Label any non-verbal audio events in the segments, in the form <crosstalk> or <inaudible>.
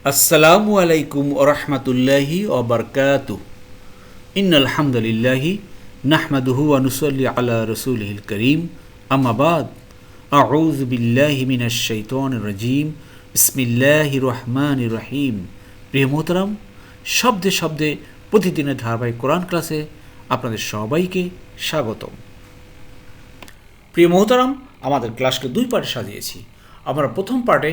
আসসালামু আলাইকুম ওরহমতুল্লাহি ওবরকাতু ইন আলহামদুলিল্লাহি নাহমাদুহু আনুসল্লি আলা রসুলহিল করিম। আমাবাদ আউজ বিল্লাহি মিনাশ শাইতান রাজিম। বিসমিল্লাহি রহমান রহিম। প্রিয় মোহতারাম, শব্দে শব্দে প্রতিদিনের ধারাবাহিক কোরআন ক্লাসে আপনাদের সবাইকে স্বাগতম। প্রিয় মোহতারাম, আমাদের ক্লাসকে দুই পার্টে সাজিয়েছি। আমরা প্রথম পার্টে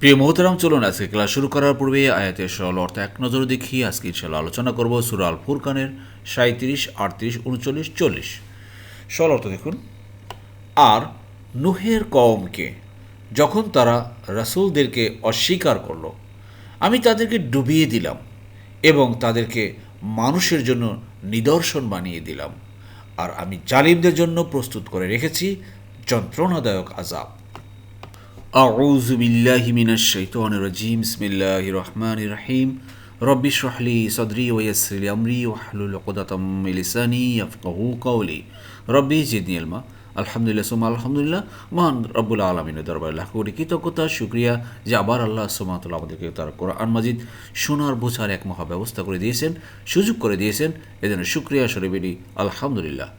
প্রিয় মোহতারাম, চলুন আজকে ক্লাস শুরু করার পূর্বে আয়াতের সরল অর্থ এক নজর দেখি আজকে ইনশাল্লাহ আলোচনা করব সুরা আল ফুরকানের সাঁত্রিশ আটত্রিশ, উনচল্লিশ, চল্লিশ। সরল অর্থ দেখুন, আর নুহের কওমকে যখন তারা রাসূলদেরকে অস্বীকার করল, আমি তাদেরকে ডুবিয়ে দিলাম এবং তাদেরকে মানুষের জন্য নিদর্শন বানিয়ে দিলাম। আর আমি জালিমদের জন্য প্রস্তুত করে রেখেছি যন্ত্রণাদায়ক আজাব أعوذ بالله من الشيطان الرجيم بسم الله الرحمن الرحيم رب اشرح لي صدري ويسر لي أمري واحلل عقدة من لساني يفقهوا قولي ربي زدني علما আলহামদুলিল্লাহ সোমা আলহামদুলিল্লাহ মহান রব্বুল আলমিনের দরবার লাখ কোটি কৃতজ্ঞতা শুক্রিয়া যে আবার আল্লাহ সোমাতুল্লাহ আমাদেরকে তার কোরআন মাজিদ শোনার বোঝার এক মহা ব্যবস্থা করে দিয়েছেন সুযোগ করে দিয়েছেন এজন্য শুক্রিয়া সরেবেলি আলহামদুলিল্লাহ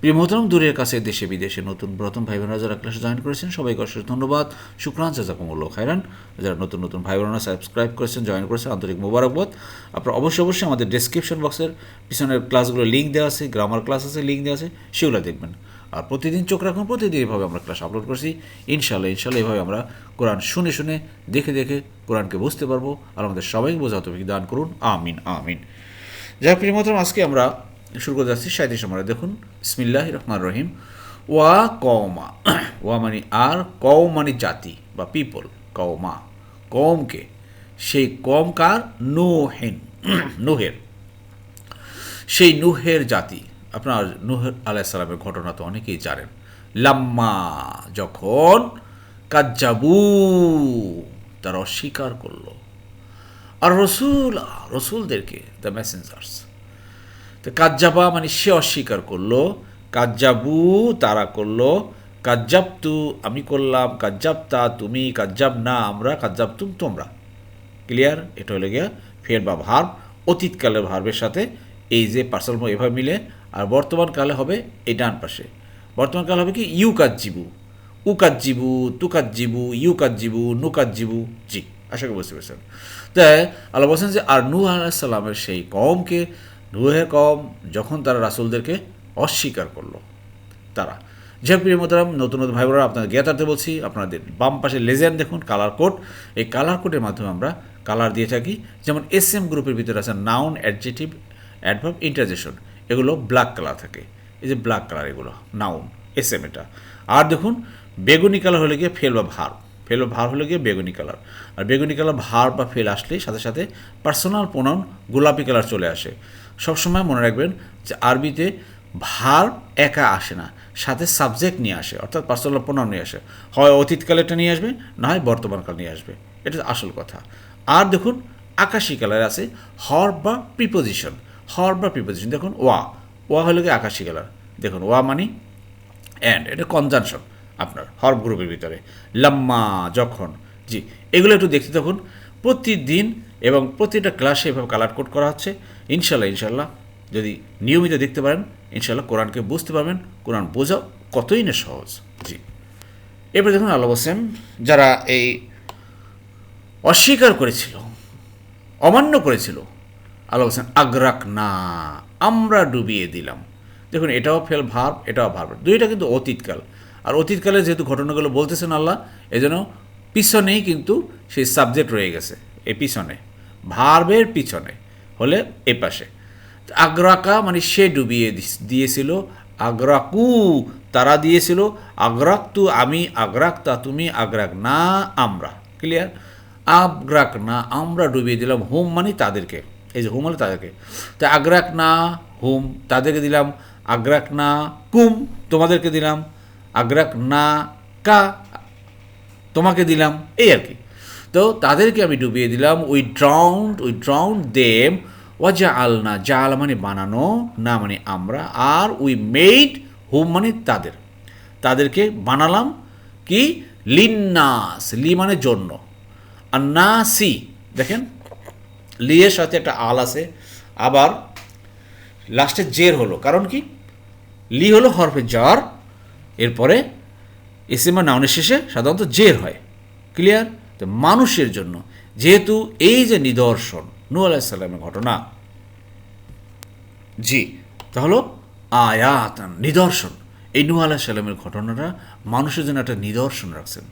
প্রিয় মোহতরম দূরের কাছে দেশে বিদেশে নতুন প্রথম ভাই বোনেরা যারা ক্লাসে জয়েন করেছেন, সবাইকে অশেষ ধন্যবাদ। শুক্রান, জাজাকুমুল্লাহ খাইরান যারা নতুন নতুন ভাই বোনেরা সাবস্ক্রাইব করেছেন জয়েন করেছেন, আন্তরিক মোবারকবাদ। আপনারা অবশ্যই অবশ্যই আমাদের ডেসক্রিপশন বক্সের পিছনের ক্লাসগুলো লিঙ্ক দেওয়া আছে গ্রামার ক্লাস আছে লিঙ্ক দেওয়া আছে, সেগুলো দেখবেন। আর প্রতিদিন চোখ রাখুন, প্রতিদিন এভাবে আমরা ক্লাস আপলোড করছি। ইনশাল্লাহ ইনশাল্লাহ এভাবে আমরা কোরআন শুনে শুনে, দেখে দেখে কোরআনকে বুঝতে পারব। আর আমাদের সবাইকে বোঝাতে দান করুন। আমিন আমিন। হোক প্রিয় মোহতরম আজকে আমরা শুরু করে যাচ্ছি সাঁত্রিশ নম্বরে। দেখুন ইসমিল্লাহ রহমান রহিম। ওয়া কওমা, <clears throat> ওয়া মানে আর কও মানে জাতি বা পিপল কওমা। কমকে সেই কম কার? নুহেন, <clears throat> নুহের। সেই নুহের জাতি। আপনার নুহ আলাইসালামের ঘটনা তো অনেকেই জানেন। লাম্মা, যখন কাজ্জাবু তারা অস্বীকার করল। আর রসুল, রসুলদেরকে দ্য মেসেঞ্জার্স তো কাজ্জাবা মানে সে অস্বীকার করল, কাজ্জাবু তারা করল কাজ্জাব তু আমি করলাম, কাজ্জাবতা তুমি কাজ্জাব না আমরা কাজ্জাব তুম তোমরা। ক্লিয়ার এটা হলে গিয়া ফের বা ভার্ব, অতীতকালের ভার্বের সাথে এই যে পার্সেল এভাবে মিলে, আর বর্তমান কালে হবে এই ডান পাশে। বর্তমান কালে হবে কি? ইউ কাজ্জিবু। উ কাজ্জিবু, তু কাজ্জিবু, ইউ কাজ্জিবু, নু কাজ্জিবু, জি, আশা করি বুঝতে পেরেছেন। তাই আল্লাহ বলছেন যে, আর নূহ আলাহিসাল্লামের সেই কমকে নুহের কম যখন তারা রাসুলদেরকে অস্বীকার করল, তারা। যে প্রিয় মোতারাম নতুন নতুন ভাই বোনেরা আপনাদের জ্ঞাতার্থে বলছি, আপনাদের বাম পাশে লেজেন দেখুন কালার কোড এই কালার কোডের মাধ্যমে আমরা কালার দিয়ে থাকি। যেমন এস এম গ্রুপের ভিতরে আছে নাউন অ্যাডজেটিভ অ্যাডভার্ব ইন্টারজেশন এগুলো ব্ল্যাক কালার থাকে। এই যে ব্ল্যাক কালার এগুলো নাউন এস এম এটা। আর দেখুন, বেগুনি কালার হলে গিয়ে ফেল বা ভার। ফেল বা ভার হলে গিয়ে বেগুনি কালার আর বেগুনি কালার ভার বা ফেল আসলে সাথে সাথে পার্সোনাল প্রোনাউন গোলাপি কালার চলে আসে। সবসময় মনে রাখবেন যে আরবিতে ভার একা আসে না, সাথে সাবজেক্ট নিয়ে আসে, অর্থাৎ পার্সোনাল প্রোনাউন নিয়ে আসে। হয় অতীতকালেটা নিয়ে আসবে, না হয় বর্তমানকাল নিয়ে আসবে। এটা আসল কথা। আর দেখুন, আকাশি কালার আছে, হর বা প্রিপোজিশন হর বা প্রিপোজিশন দেখুন, ওয়া ওয়া হলো গিয়ে আকাশি কালার। দেখুন, ওয়া মানি অ্যান্ড এটা কনজানশন আপনার, হর গ্রুপের ভিতরে। লাম্মা, যখন, জি, এগুলো একটু দেখতে দেখুন প্রতিদিন এবং প্রতিটা ক্লাসে এভাবে কালার কোড করা হচ্ছে। ইনশাল্লাহ ইনশাল্লাহ যদি নিয়মিত দেখতে পারেন ইনশাল্লাহ কোরআনকে বুঝতে পারবেন। কোরআন বোঝা কতই না সহজ। জি। এবার দেখুন আল্লাহ হোসেন যারা এই অস্বীকার করেছিল, অমান্য করেছিল, আল্লাহ হোসেন আগ্রাক না আমরা ডুবিয়ে দিলাম। দেখুন, এটাও ফেল ভাব এটাও ভাব দুইটা কিন্তু অতীতকাল। আর অতীতকালে যেহেতু ঘটনাগুলো বলতেছেন আল্লাহ, এজন্য পিছনেই কিন্তু সেই সাবজেক্ট রয়ে গেছে, এই পিছনে। ভার্বের পিছনে, হলে এ পাশে। আগ্রাকা মানে সে ডুবিয়ে দিয়েছিল। আগ্রাকু তারা দিয়েছিল। আগ্রাক তু আমি আগ্রাক তা তুমি, আগ্রাক না আমরা। ক্লিয়ার আগ্রাক না আমরা ডুবিয়ে দিলাম, হোম মানে তাদেরকে। এই যে হোম মানে তাদেরকে। তো আগ্রাক না, হোম তাদেরকে দিলাম। আগ্রাক না, কুম তোমাদেরকে দিলাম। আগ্রাক না, কা তোমাকে দিলাম। এই আর কি। তো তাদেরকে আমি ডুবিয়ে দিলাম। We drowned we drowned them ওয়াজা আল না জাল মানে বানানো, না মানে আমরা। আর উই মেড হুম মানে তাদের। তাদেরকে বানালাম কি? লিন্নাস, লি মানে জন্য। আর না সি দেখেন লিয়ের সাথে একটা আল আছে। আবার লাস্টে জের হলো। কারণ কি? লি হলো হরফে জ্বর। এরপরে এসিমা নাউনের শেষে সাধারণত জের হয়। ক্লিয়ার? তো মানুষের জন্য, যেহেতু এই যে নিদর্শন নু আলাহিসাল্লামের ঘটনা। জি তাহলে আয়াতান, নিদর্শন। এই নু আলাহ সাল্লামের ঘটনাটা মানুষের জন্য একটা নিদর্শন রাখছেন।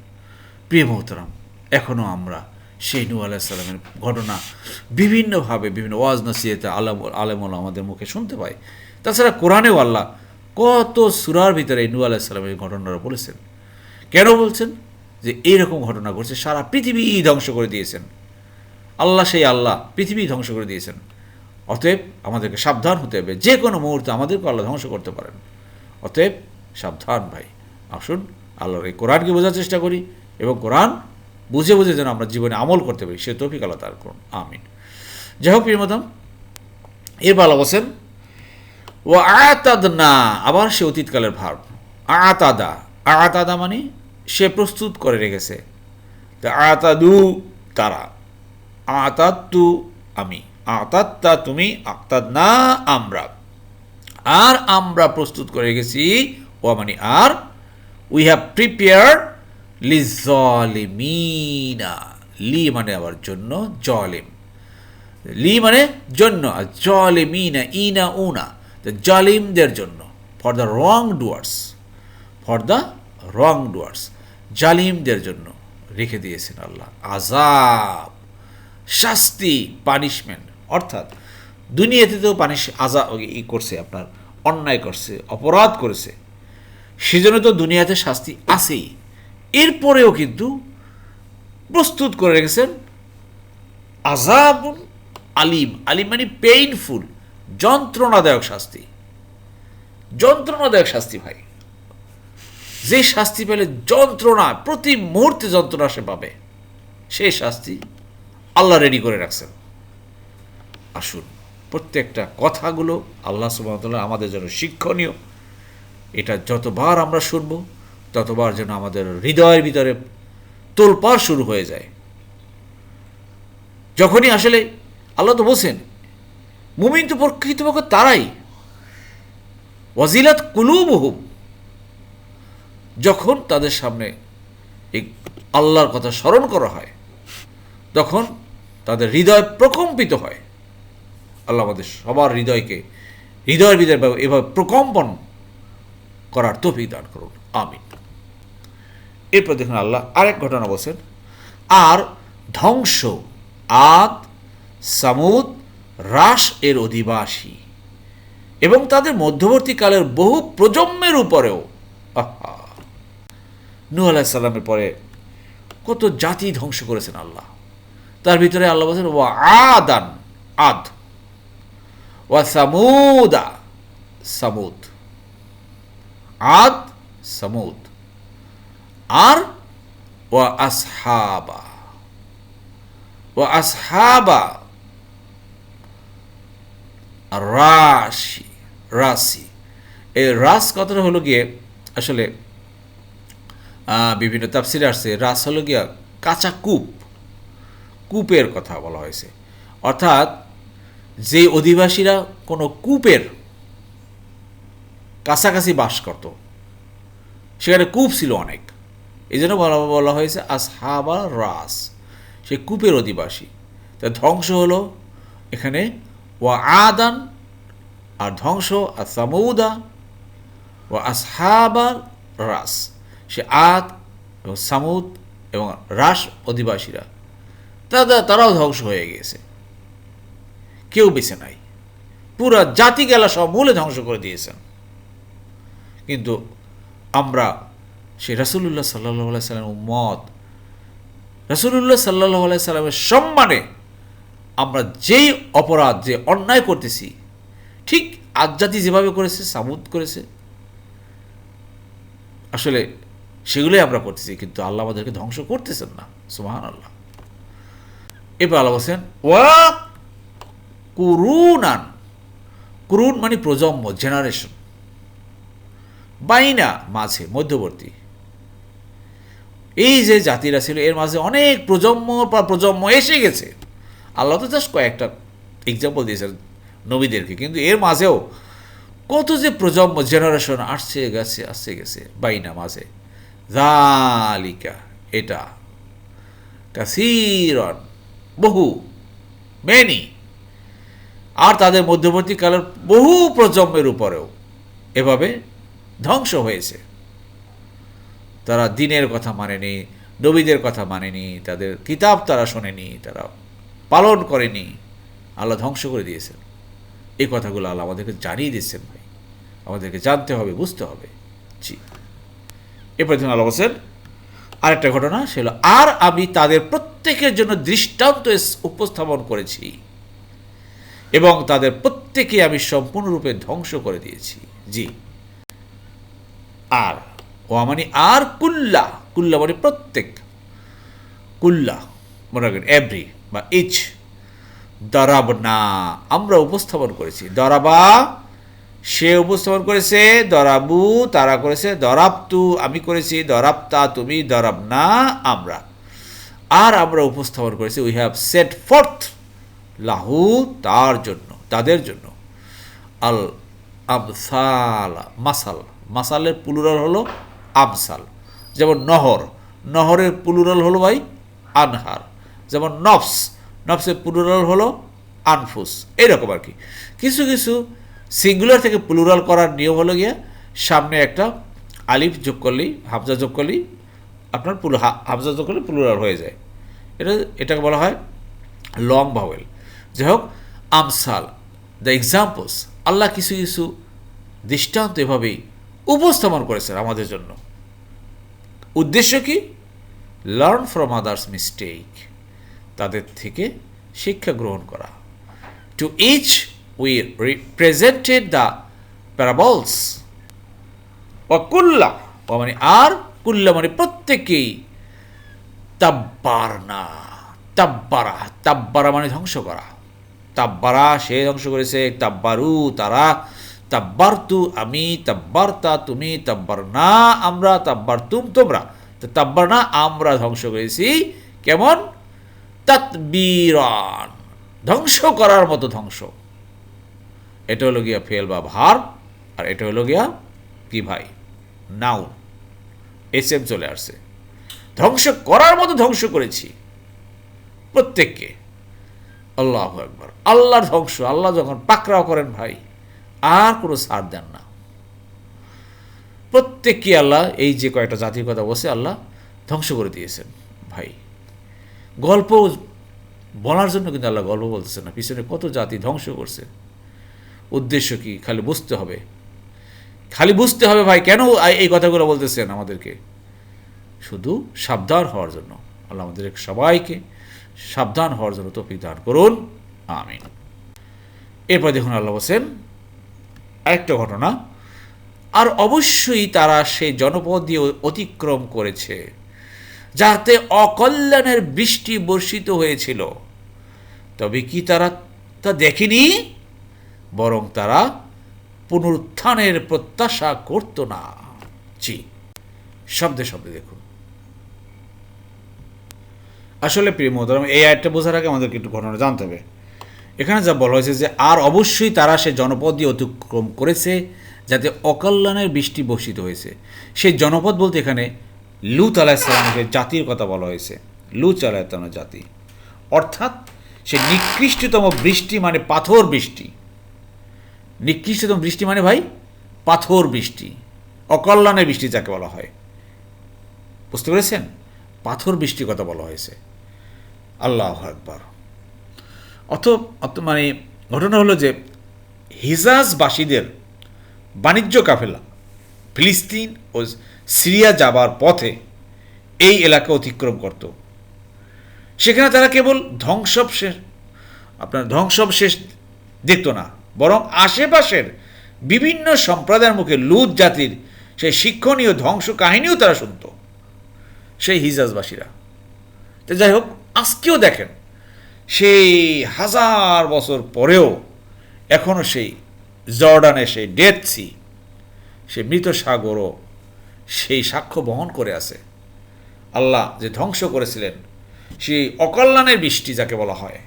প্রিয় মোহতারাম এখনও আমরা সেই নু আলাহ সাল্লামের ঘটনা বিভিন্নভাবে, বিভিন্ন ওয়াজ নসিয়েতে আলম আলেমল আমাদের মুখে শুনতে পাই। তাছাড়া কোরআনেও আল্লাহ কত সুরার ভিতরে এই নু আলাহ সাল্লামের ঘটনাটা বলেছেন। কেন বলছেন? যে এইরকম ঘটনা ঘটছে, সারা পৃথিবী ধ্বংস করে দিয়েছেন। আল্লাহ সেই আল্লাহ, পৃথিবী ধ্বংস করে দিয়েছেন। অতএব আমাদেরকে সাবধান হতে হবে। যে কোনো মুহূর্তে আমাদেরকে আল্লাহ ধ্বংস করতে পারেন। অতএব সাবধান ভাই, আসুন, আল্লাহর এই কোরআনকে বোঝার চেষ্টা করি এবং কোরআন বুঝে বুঝে যেন আমরা জীবনে আমল করতে পারি, সে তৌফিক আল্লাহ তার করুন। আমিন। যাই হোক প্রিয়মতাম এরপর বলছেন ও আয়াতাদ না আবার সে অতীতকালের ভাব। আতাদা আতাদা মানে সে প্রস্তুত করে রেখেছে। তা আতাদু তারা। আতাত্তু আমি। আতাত্তা তুমি আক্তাদ না আমরা। আর আমরা প্রস্তুত করে গেছি ও মানে আর উই হ্যাভ প্রিপেয়ার লি লিজলিমিনা লি মানে আবার জন্য, জলিম। লি মানে জন্য, আর জলিমিনা, ইনা, উনা। জালিমদের জন্য। For the wrong doers for the wrong doers জালিমদের জন্য রেখে দিয়েছেন আল্লাহ। আজাব শাস্তি পানিশমেন্ট অর্থাৎ দুনিয়াতে তো পানিশ আজা ই করছে আপনার, অন্যায় করছে, অপরাধ করেছে। সেজন্য তো দুনিয়াতে শাস্তি আছেই। এরপরেও কিন্তু প্রস্তুত করে রেখেছেন আজাব আলিম। আলিম মানে পেইনফুল যন্ত্রণাদায়ক শাস্তি। যন্ত্রণাদায়ক শাস্তি ভাই। যে শাস্তি পেলে যন্ত্রণা, প্রতি মুহূর্তে যন্ত্রণা সে পাবে। সেই শাস্তি আল্লাহ রেডি করে রাখছেন। আসুন, প্রত্যেকটা কথাগুলো আল্লাহ সুবাহতাল্লাহ আমাদের জন্য শিক্ষণীয়। এটা যতবার আমরা শুনব, ততবার যেন আমাদের হৃদয়ের ভিতরে তোলপাড় শুরু হয়ে যায়। যখনই আসলে আল্লাহ তো বলছেন, মুমিন তো প্রকৃতপক্ষ তারাই। ওয়াজিলাত কুলুবহুম যখন তাদের সামনে এই আল্লাহর কথা স্মরণ করা হয়, তখন তাদের হৃদয় প্রকম্পিত হয়। আল্লাহ আমাদের সবার হৃদয়কে হৃদয়ের হৃদয় এভাবে প্রকম্পন করার তফিক দান করুন। আমিন। এরপর দেখুন আল্লাহ আরেক ঘটনা বলছেন, আর ধ্বংস আদ, সামুদ হ্রাস এর অধিবাসী এবং তাদের মধ্যবর্তীকালের বহু প্রজন্মের উপরেও, আহা নূ আলাহিসাল্লামের পরে কত জাতি ধ্বংস করেছেন আল্লাহ। তার ভিতরে আল্লাহ বলছেন ও আদান, আদ। ওয়া সামুদা, সামুদ। আদ, সামুদ। আর, ওয়া আসহাবা। ওয়া আসহাবা, রাশি রাশি। এই রাস কথাটা হলো গিয়ে, আসলে বিভিন্ন তাফসিরে আসছে, রাস হলো গিয়া কাঁচা কূপ, কূপের কথা বলা হয়েছে। অর্থাৎ যে অধিবাসীরা কোনো কূপের কাছাকাছি বাস করত, সেখানে কূপ ছিল অনেক। এই জন্য বলা বলা হয়েছে, আসহাবা রাস, সে কূপের অধিবাসী। তা ধ্বংস হলো এখানে, ওয়া আদান, আর ধ্বংস আর সামৌদা ও আসহাবা রাস। সে আদ এবং সামুদ এবং রাস অধিবাসীরা, তারা তারাও ধ্বংস হয়ে গিয়েছে। কেউ বেঁচে নাই। পুরা জাতি গেলা সব মূলে ধ্বংস করে দিয়েছেন কিন্তু আমরা সে রাসুল্লাহ সাল্লাহ সাল্লামের মত রসুল্লাহ সাল্লাহ সাল্লামের সম্মানে আমরা যেই অপরাধ, যে অন্যায় করতেছি, ঠিক আজ্জাতি যেভাবে করেছে, সামুদ করেছে, আসলে সেগুলোই আমরা করতেছি কিন্তু আল্লাহ আমাদেরকে ধ্বংস করতেছেন না। সুমাহান আল্লাহ এবার আল্লাহ বলছেন, ওয়া কুরুনান। কুরুন মানে প্রজন্ম জেনারেশন বাইনা, মাঝে, মধ্যবর্তী। এই যে জাতিরা ছিল, এর মাঝে অনেক প্রজন্ম বা প্রজন্ম এসে গেছে। আল্লাহ তো জাস্ট কয়েকটা এক্সাম্পল দিয়েছেন নবীদেরকে, কিন্তু এর মাঝেও কত যে প্রজন্ম জেনারেশন আসছে, গেছে আসছে, গেছে, বাইনা, মাঝে। জালিকা এটা। কাসিরন বহু মেনি আর তাদের মধ্যবর্তীকালের বহু প্রজন্মের উপরেও এভাবে ধ্বংস হয়েছে। তারা দিনের কথা মানেনি, নবীদের কথা মানেনি, তাদের কিতাব তারা শোনেনি, তারা পালন করেনি। আল্লাহ ধ্বংস করে দিয়েছেন। এই কথাগুলো আল্লাহ আমাদেরকে জানিয়ে দিচ্ছেন ভাই। আমাদেরকে জানতে হবে, বুঝতে হবে। জি। এরপর তিনি আল্লাহ বলছেন, আরেকটা ঘটনা, সে হলো, আর আমি তাদের প্রত্যেকের জন্য দৃষ্টান্ত উপস্থাপন করেছি এবং তাদের প্রত্যেকে আমি সম্পূর্ণরূপে ধ্বংস করে দিয়েছি। জি। আর, ও মানে আর কুল্লা কুল্লা মানে প্রত্যেক, কুল্লা মনে রাখবেন এভরি বা ইচ দরাব না আমরা উপস্থাপন করেছি। দরাবা সে উপস্থাপন করেছে, দরাবু, তারা করেছে, দরাবতু, আমি করেছি, দরাবতা, তুমি দরাব না আমরা। আর আমরা উপস্থাপন করেছি উই হ্যাভ সেট ফর্থ লাহু তার জন্য, তাদের জন্য। আল আমসাল মাসাল, মাসালের প্লুরাল হলো আমসাল যেমন নহর, নহরের প্লুরাল হলো ভাই আনহার। যেমন নফস, নফসের প্লুরাল হলো আনফুস এইরকম আর কি। কিছু কিছু সিঙ্গুলার থেকে প্লুরাল করার নিয়ম হলো গিয়ে সামনে একটা আলিফ যোগ করলেই হামজা যোগ করলেই আপনার পুরো হামজা যোগ করলে প্লুরাল হয়ে যায়। এটা, এটাকে বলা হয় লং ভাওয়েল যাই হোক, আমসাল দ্য এক্সাম্পলস আল্লাহ কিছু কিছু দৃষ্টান্ত এভাবেই উপস্থাপন করেছেন আমাদের জন্য। উদ্দেশ্য কি? লার্ন ফ্রম আদার্স মিস্টেক তাদের থেকে শিক্ষা গ্রহণ করা। To each we represented the parables ও কুল্লা ও মানে আর কুল্লা মানে প্রত্যেকেই তাব্বারনা তাব্বারা তাব্বারা মানে ধ্বংস করা তাব্বারা সে ধ্বংস করেছে তাব্বারু তারা তাব্বার তু আমি তাব্বারতা তুমি তাব্বার না আমরা তাব্বার তুম তোমরা তো তাব্বার না আমরা ধ্বংস করেছি কেমন তাতবিরান ধ্বংস করার মতো ধ্বংস এটা হলো গিয়া ফেল বা ভার, আর এটা হলো গিয়া কি ভাই নাউন এস এম চলে আসছে। ধ্বংস করার মতো ধ্বংস করেছি। প্রত্যেককে। আল্লাহ একবার আল্লাহর ধ্বংস। আল্লাহ যখন পাকড়াও করেন ভাই, আর কোনো ছাড় দেন না। প্রত্যেককে আল্লাহ এই যে কয়েকটা জাতির কথা বসে আল্লাহ ধ্বংস করে দিয়েছেন ভাই। গল্প বলার জন্য কিন্তু আল্লাহ গল্প বলতেছে না। পিছনে কত জাতি ধ্বংস করছে। উদ্দেশ্য কি? খালি বুঝতে হবে। খালি বুঝতে হবে ভাই, কেন এই কথাগুলো বলতেছেন আমাদেরকে? শুধু সাবধান হওয়ার জন্য। আল্লাহ আমাদের সবাইকে সাবধান হওয়ার জন্য তৌফিক দান করুন। আমিন। এরপর দেখুন আল্লাহ বলছেন, আরেকটা ঘটনা। আর অবশ্যই তারা সেই জনপদ দিয়ে অতিক্রম করেছে, যাতে অকল্যাণের বৃষ্টি বর্ষিত হয়েছিল। তবে কি তারা তা দেখেনি? বরং তারা পুনরুত্থানের প্রত্যাশা করত না। জি, শব্দে শব্দে দেখুন। আসলে প্রিয় মোহতরম এই আয়টা বোঝার আগে আমাদেরকে একটু ঘটনা জানতে হবে। এখানে যা বলা হয়েছে যে, আর অবশ্যই তারা সে জনপদ দিয়ে অতিক্রম করেছে যাতে অকল্যাণের বৃষ্টি বর্ষিত হয়েছে। সেই জনপদ বলতে এখানে লুত আলাহিসাল্লামকে জাতির কথা বলা হয়েছে। লুত আলাহিসাল্লামের জাতি। অর্থাৎ সে নিকৃষ্টতম বৃষ্টি মানে পাথর বৃষ্টি। নিকৃষ্টতম বৃষ্টি মানে ভাই পাথর বৃষ্টি, অকল্যাণের বৃষ্টি যাকে বলা হয়। বুঝতে পেরেছেন? পাথর বৃষ্টির কথা বলা হয়েছে। আল্লাহ একবার অত অত মানে ঘটনা হলো যে হিজাজবাসীদের বাণিজ্য কাফেলা, ফিলিস্তিন ও সিরিয়া যাবার পথে এই এলাকা অতিক্রম করত। সেখানে তারা কেবল ধ্বংসবশেষ, আপনার ধ্বংসবশেষ দেখত না। বরং আশেপাশের বিভিন্ন সম্প্রদায়ের মুখে লুত জাতির সেই শিক্ষণীয় ধ্বংস কাহিনীও তারা শুনত, সেই হিজাজবাসীরা। তো যাই হোক, আজকেও দেখেন, সেই হাজার বছর পরেও এখনও সেই জর্ডানে সেই ডেথ সি, সেই মৃত সাগরও সেই সাক্ষ্য বহন করে আছে। আল্লাহ যে ধ্বংস করেছিলেন, সেই অকল্যাণের বৃষ্টি যাকে বলা হয়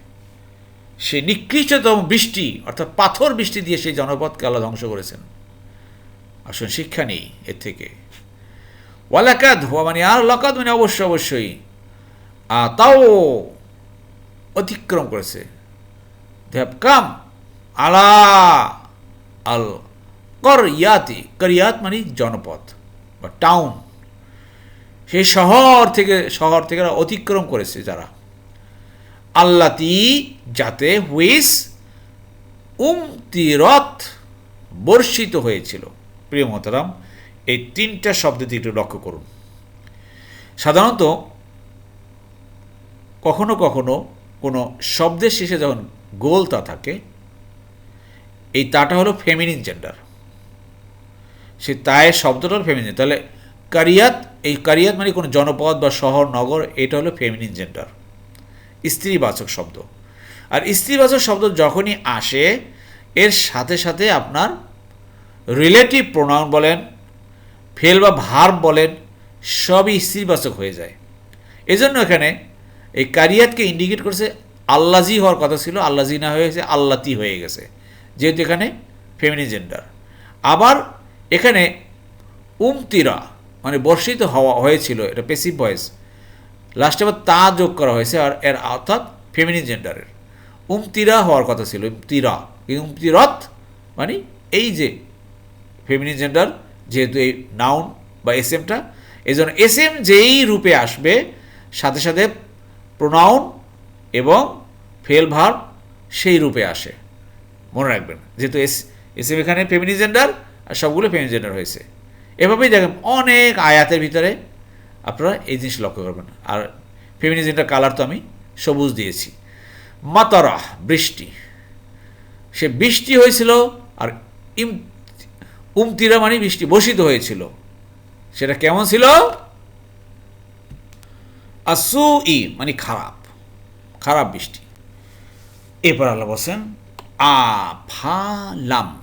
সেই নিকৃষ্টতম বৃষ্টি, অর্থাৎ পাথর বৃষ্টি দিয়ে সেই জনপদকে আল্লাহ ধ্বংস করেছেন। আসলে শিক্ষা নেই এর থেকে। ওয়ালাকাদ হওয়া মানে আর লকাত মানে অবশ্যই অবশ্যই তাও অতিক্রম করেছে। হ্যাভ কাম আলা আল করিয়াতি। করিয়াত মানে জনপদ বা টাউন। সেই শহর থেকে শহর থেকে অতিক্রম করেছে যারা। আল্লাতি যাতে হুইস উমতিরত বর্ষিত হয়েছিল। প্রিয় মতারাম এই তিনটা শব্দটি একটু লক্ষ্য করুন। সাধারণত কখনো কখনো কোনো শব্দের শেষে যখন গোল তা থাকে, এই তাটা হলো ফেমিনিন জেন্ডার সে তায়ের শব্দটা হলো ফেমিনিন তাহলে কারিয়াত, এই কারিয়াত মানে কোনো জনপদ বা শহর, নগর, এটা হলো ফেমিনিন জেন্ডার স্ত্রীবাচক শব্দ। আর স্ত্রীবাচক শব্দ যখনই আসে, এর সাথে সাথে আপনার রিলেটিভ প্রোনাউন বলেন ফেল বা ভার্ব বলেন, সবই স্ত্রীবাচক হয়ে যায়। এজন্য এখানে এই কারিয়াতকে ইন্ডিকেট করছে আল্লাজি হওয়ার কথা ছিল, আল্লাজি না হয়েছে আল্লাতি হয়ে গেছে। যেহেতু এখানে ফেমিনি জেন্ডার আবার এখানে উমতিরা মানে বর্ষিত হওয়া, হয়েছিল, এটা পেসিভ ভয়েস লাস্টে আবার তা যোগ করা হয়েছে আর এর অর্থাৎ ফেমিনিন জেন্ডারের উমতিরা হওয়ার কথা ছিল, উমতিরা। কিন্তু উমতিরত মানে এই যে ফেমিনিন জেন্ডার যেহেতু এই নাউন বা এস এমটা এই জন্য এস এম যেই রূপে আসবে, সাথে সাথে প্রোনাউন এবং ফেল সেই রূপে আসে। মনে রাখবেন, যেহেতু এস এস এম এখানে ফেমিনি জেন্ডার আর সবগুলো ফেমিনি জেন্ডার হয়েছে। এভাবেই দেখেন অনেক আয়াতের ভিতরে আপনারা এই জিনিস লক্ষ্য করবেন। আর ফেমিনি জেন্ডার কালার তো আমি সবুজ দিয়েছি। মাতারা বৃষ্টি। সে বৃষ্টি হয়েছিল আর ইম, উমতিরা মানে বৃষ্টি বসিত হয়েছিল। সেটা কেমন ছিল? আসু ই মানে খারাপ। খারাপ বৃষ্টি। এরপর আল্লাহ বলছেন আ ফা লাম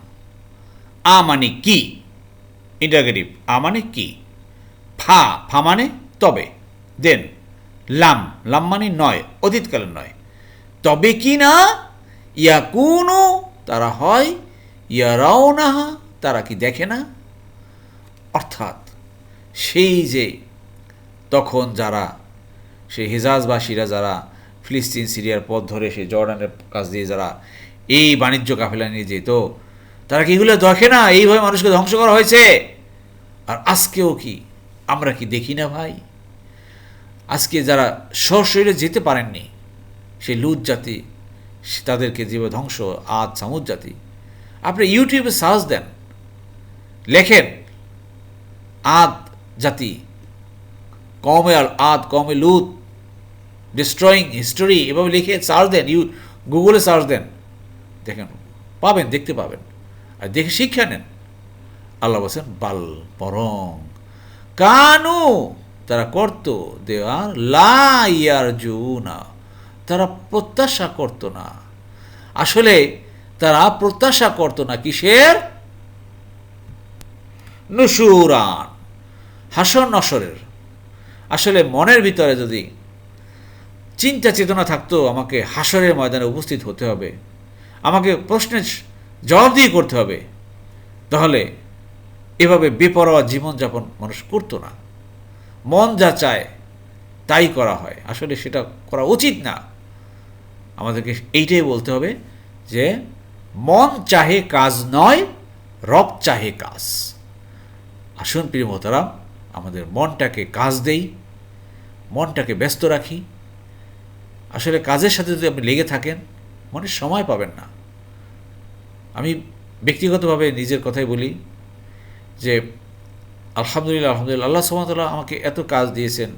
আ মানে কি? ইন্টারগেটিভ আ মানে কি? ফা ফা মানে তবে। দেন লাম লাম মানে নয়, অতীতকালের নয়। তবে কি না? ইয়াকুনু, তারা হয় ইয়ারাও না তারা কি দেখে না? অর্থাৎ, সেই যে তখন যারা, সেই হেজাজবাসীরা যারা ফিলিস্তিন, সিরিয়ার পথ ধরে, সেই জর্ডানের কাছ দিয়ে যারা এই বাণিজ্য কাফেলা নিয়ে যেত, তারা কি এগুলো দেখে না? এইভাবে মানুষকে ধ্বংস করা হয়েছে? আর আজকেও কি আমরা কি দেখি না ভাই? আজকে যারা সশরীরে যেতে পারেননি, সেই লুত জাতি তাদেরকে যেভাবে ধ্বংস, আদ সামুদ জাতি। আপনি ইউটিউবে সার্চ দেন, লেখেন, আদ জাতি কমে আর আদ কমে লুত ডিস্ট্রয়িং হিস্টোরি এভাবে লিখে সার্চ দেন, ইউ, গুগলে সার্চ দেন, দেখেন, পাবেন, দেখতে পাবেন। আর দেখে শিক্ষা নেন। আল্লাহ বলছেন, বাল বরং কানু, তারা করত দেওয়ার লাইয়ার না তারা প্রত্যাশা করত না। আসলে তারা প্রত্যাশা করত না কিসের? নুসুরান, হাসর নসরের। আসলে মনের ভিতরে যদি চিন্তা চেতনা থাকতো, আমাকে হাসরের ময়দানে উপস্থিত হতে হবে। আমাকে প্রশ্নের জবাব দিয়ে করতে হবে। তাহলে এভাবে বেপরোয়া জীবনযাপন মানুষ করতো না। মন যা চায়, তাই করা হয়। আসলে সেটা করা উচিত না। আমাদেরকে এইটাই বলতে হবে যে, মন চাহে কাজ নয়, রব চাহে কাজ। আসুন প্রিয় মোহতারাম, আমাদের মনটাকে কাজ দেই, মনটাকে ব্যস্ত রাখি। আসলে কাজের সাথে যদি আপনি লেগে থাকেন, মনে সময় পাবেন না। আমি ব্যক্তিগতভাবে নিজের কথাই বলি যে আলহামদুলিল্লাহ আলহামদুলিল্লাহ, আল্লাহ সুমতলা আমাকে এত কাজ দিয়েছেন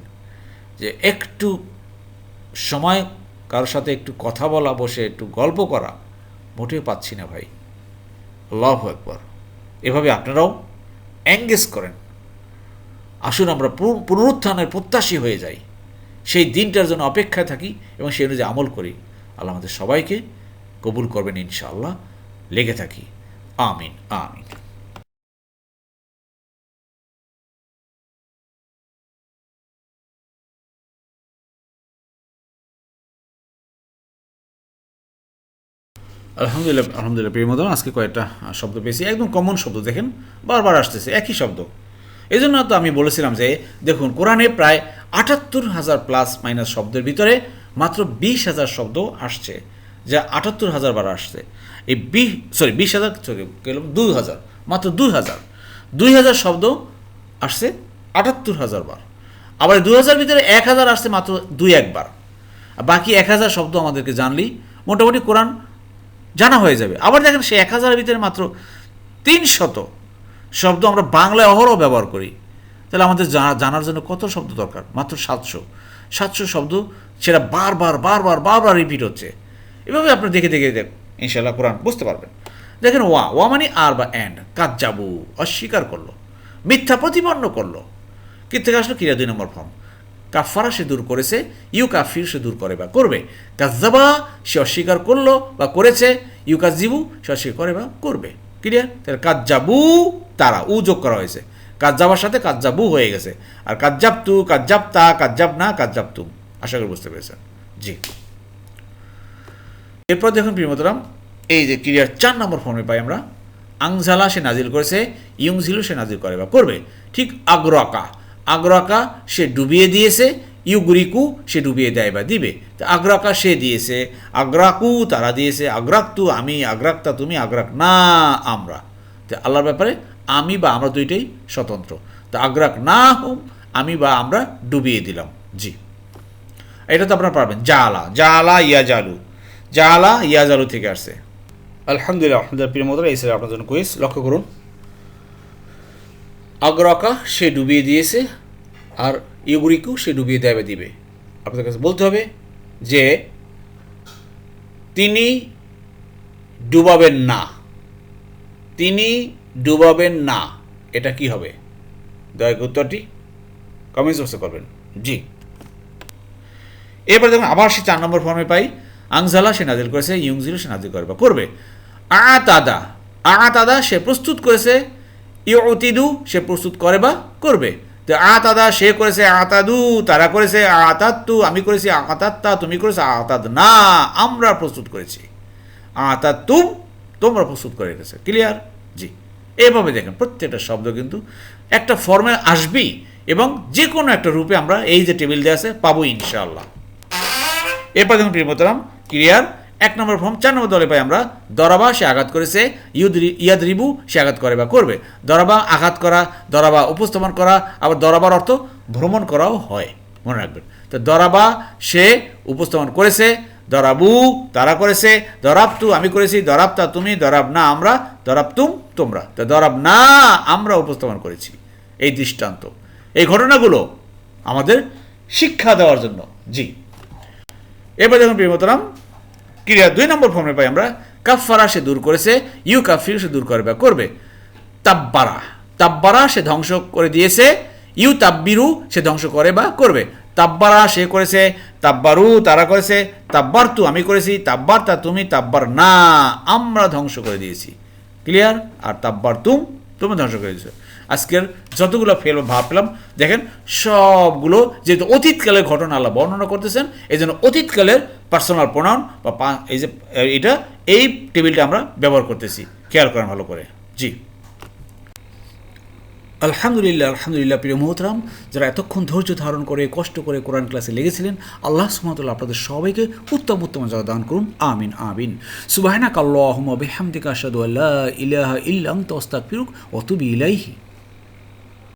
যে একটু সময় কারোর সাথে একটু কথা বলা, বসে একটু গল্প করা মোটেও পাচ্ছি না ভাই। আল্লাহ একবার এভাবে আপনারাও এঙ্গেজ করেন। আসুন আমরা পুন- পুনরুত্থানের প্রত্যাশী হয়ে যাই। সেই দিনটার জন্য অপেক্ষায় থাকি এবং সেই অনুযায়ী আমল করি। আল্লাহ আমাদের সবাইকে কবুল করবেন ইনশাআল্লাহ। লেগে থাকি। আমিন আমিন। আলহামদুলিল্লাহ আলহামদুলিল্লাহ, প্রিয় মতন আজকে কয়েকটা শব্দ পেয়েছি। একদম কমন শব্দ, দেখেন, বারবার আসতেছে, একই শব্দ। এই জন্য তো আমি বলেছিলাম যে, দেখুন, কোরআনে প্রায় আটাত্তর হাজার প্লাস মাইনাস শব্দের ভিতরে মাত্র বিশ হাজার শব্দ আসছে, যা আটাত্তর হাজার বার আসছে। এই বি সরি বিশ হাজার গেলাম, দুই হাজার, মাত্র দুই হাজার। দুই হাজার শব্দ আসছে আটাত্তর হাজার বার। আবার দুই হাজার ভিতরে এক হাজার আসছে মাত্র দুই, একবার। বাকি এক হাজার শব্দ আমাদেরকে জানলেই মোটামুটি কোরআন জানা হয়ে যাবে। আবার দেখেন সে এক হাজারের ভিতরে মাত্র তিন শত শব্দ আমরা বাংলায় অহরহ ব্যবহার করি। তাহলে আমাদের জানা- জানার জন্য কত শব্দ দরকার? মাত্র সাতশো। সাতশো শব্দ সেটা বারবার বারবার বারবার রিপিট হচ্ছে। এভাবে আপনি দেখে দেখে, দেখ ইনশাল্লাহ কোরআন বুঝতে পারবেন। দেখেন ওয়া ওয়া মানে আর বা অ্যান্ড কাজ যাবু অস্বীকার করল। মিথ্যা প্রতিপন্ন করল। কি আসলো? কিরা দুই নম্বর ফর্ম কাফারা সে দূর করেছে ইউ কাফির সে দূর করে বা করবে। কাজাবা সে অস্বীকার করল বা করেছে ইউ কাজিবু সে অস্বীকার করে বা করবে। ক্লিয়ার তাহলে কাজ্জাবু তারা, উ যোগ করা হয়েছে। কাজ্জাবার সাথে কাজ্জাবু হয়ে গেছে। আর কাজ্জাব তু কাজ্জাব তা কাজ্জাব না কাজ্জাব তুম আশা করি বুঝতে পেরেছেন। জি। এরপর দেখুন প্রিয়মতরাম এই যে ক্রিয়ার চার নম্বর ফর্মে পাই আমরা। আংঝালা সে নাজিল করেছে ইয়ংঝিলু সে নাজিল করে বা করবে। ঠিক আগ্রাকা আগ্রাকা সে ডুবিয়ে দিয়েছে, ইউগুরিকু সে ডুবিয়ে দেয় বা দিবে। তো আগ্রাকা সে দিয়েছে, আগ্রাকু তারা দিয়েছে, আগ্রাক্তু আমি, আগ্রাক্তা তুমি, আগ্রাক না, আমরা। তো আল্লাহর ব্যাপারে আমি বা আমরা দুইটাই স্বতন্ত্র। তো আগ্রাক না হোম আমি বা আমরা ডুবিয়ে দিলাম। জি। এটা তো আপনারা পারবেন। জালা জালা ইয়া জালু জালা ইয়া জালু থেকে আসছে। আলহামদুলিল্লাহ আলহামদুলিল্লাহ, প্রিয় মতো এই আপনার জন্য কুইজ লক্ষ্য করুন। আগ্রাকা, সে ডুবিয়ে দিয়েছে, আর ইউগুরিকু সে ডুবিয়ে দেবে দিবে। আপনাদের কাছে বলতে হবে যে, তিনি ডুবাবেন না। তিনি ডুবাবেন না। এটা কি হবে? দয়া উত্তরটি কমেন্টস বক্সে করবেন। জি। এরপরে দেখুন, আবার সে চার নম্বর ফর্মে পাই, আংজালা সে নাজিল করেছে ইউংজিল সে নাজিল করবে করবে। আ তাদা আ তাদা সে প্রস্তুত করেছে ইউতিদু, সে প্রস্তুত করে বা করবে। তো আ তাদা সে করেছে আতাদু, তারা করেছে আতাত্তু, আমি করেছি আতাত্তা, তুমি করেছ আতাদ না আমরা প্রস্তুত করেছি। আতাত্তুম তোমরা প্রস্তুত করে রেখেছে। ক্লিয়ার জি। এভাবে দেখেন, প্রত্যেকটা শব্দ কিন্তু একটা ফর্মে আসবেই এবং যে কোনো একটা রূপে আমরা এই যে টেবিল দেওয়া আছে পাবো ইনশাআল্লাহ। এরপর দেখুন প্রিয়মতরাম ক্রিয়ার এক নম্বর ফর্ম, চার নম্বর দলে পাই আমরা দরাবা, সে আঘাত করেছে, ইউদ্রি ইয়াদ রিবু সে আঘাত করে বা করবে। দরাবা আঘাত করা, দরাবা উপস্থাপন করা, আবার দরাবার অর্থ ভ্রমণ করাও হয়, মনে রাখবেন। তো দরাবা সে উপস্থাপন করেছে, দরাবু তারা করেছে দরাবতু আমি করেছি দরাবতা তুমি, দরাব না আমরা দরাবতুম তোমরা। তো দরাব না আমরা উপস্থাপন করেছি। এই দৃষ্টান্ত। এই ঘটনাগুলো আমাদের শিক্ষা দেওয়ার জন্য। জি। এবার দেখুন প্রিয়মতরাম ক্রিয়া দুই নম্বর ফর্মে পাই আমরা কাফারা সে দূর করেছে ইউ কাফির সে দূর করবে করবে। তাব্বারা তাব্বারা সে ধ্বংস করে দিয়েছে ইউ তাব্বিরু সে ধ্বংস করে বা করবে। তাব্বারা সে করেছে, তাব্বারু তারা করেছে তাব্বার তু আমি করেছি তাব্বার তা তুমি, তাব্বার না, আমরা ধ্বংস করে দিয়েছি। ক্লিয়ার? আর তাব্বার তুম তুমি ধ্বংস করে দিয়েছ। আজকের যতগুলো ফেল ভাবলাম, দেখেন সবগুলো যেহেতু অতীতকালের ঘটনা আল্লাহ বর্ণনা করতেছেন এই জন্য অতীতকালের পার্সোনাল প্রণাম বা এই যে, এটা এই টেবিলটা আমরা ব্যবহার করতেছি। খেয়াল করেন ভালো করে। জি। আলহামদুলিল্লাহ আলহামদুলিল্লাহ, প্রিয় মোহতরাম, যারা এতক্ষণ ধৈর্য ধারণ করে, কষ্ট করে কোরআন ক্লাসে লেগেছিলেন, আল্লাহ সুমতুল্লাহ আপনাদের সবাইকে উত্তম উত্তম যা দান করুন। আমিন আমিন। সুবাহনা কাল্লাহ বেহামদিকা আসাদু আল্লাহ ইলাহা ইল্লাং তস্তাক ফিরুক অতুবি ইলাইহি।